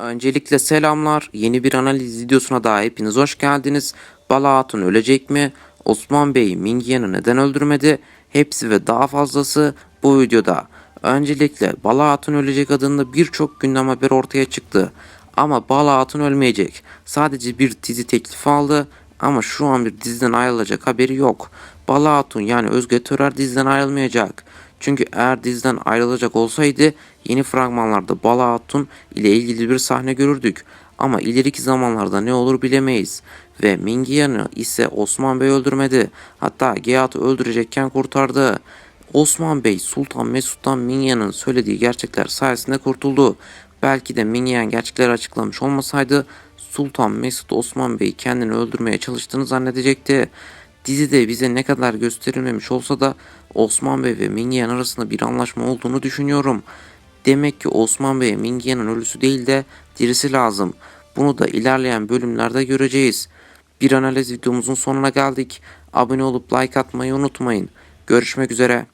Öncelikle selamlar. Yeni bir analiz videosuna daha hepiniz hoş geldiniz. Bala Hatun ölecek mi? Osman Bey Mingiyan'ı neden öldürmedi? Hepsi ve daha fazlası bu videoda. Öncelikle Bala Hatun ölecek adında birçok gündem haber ortaya çıktı. Ama Bala Hatun ölmeyecek. Sadece bir dizi teklifi aldı ama şu an bir diziden ayrılacak haberi yok. Bala Hatun yani Özge Törer diziden ayrılmayacak. Çünkü eğer diziden ayrılacak olsaydı yeni fragmanlarda Bala Hatun ile ilgili bir sahne görürdük. Ama ileriki zamanlarda ne olur bilemeyiz. Ve Mingiyan'ı ise Osman Bey öldürmedi. Hatta Geyat'ı öldürecekken kurtardı. Osman Bey Sultan Mesut'tan Minyan'ın söylediği gerçekler sayesinde kurtuldu. Belki de Minyan gerçekleri açıklamış olmasaydı Sultan Mesut Osman Bey kendini öldürmeye çalıştığını zannedecekti. Dizide bize ne kadar gösterilmemiş olsa da Osman Bey ve Minyan arasında bir anlaşma olduğunu düşünüyorum. Demek ki Osman Bey'e Mingiyan'ın ölüsü değil de dirisi lazım. Bunu da ilerleyen bölümlerde göreceğiz. Bir analiz videomuzun sonuna geldik. Abone olup like atmayı unutmayın. Görüşmek üzere.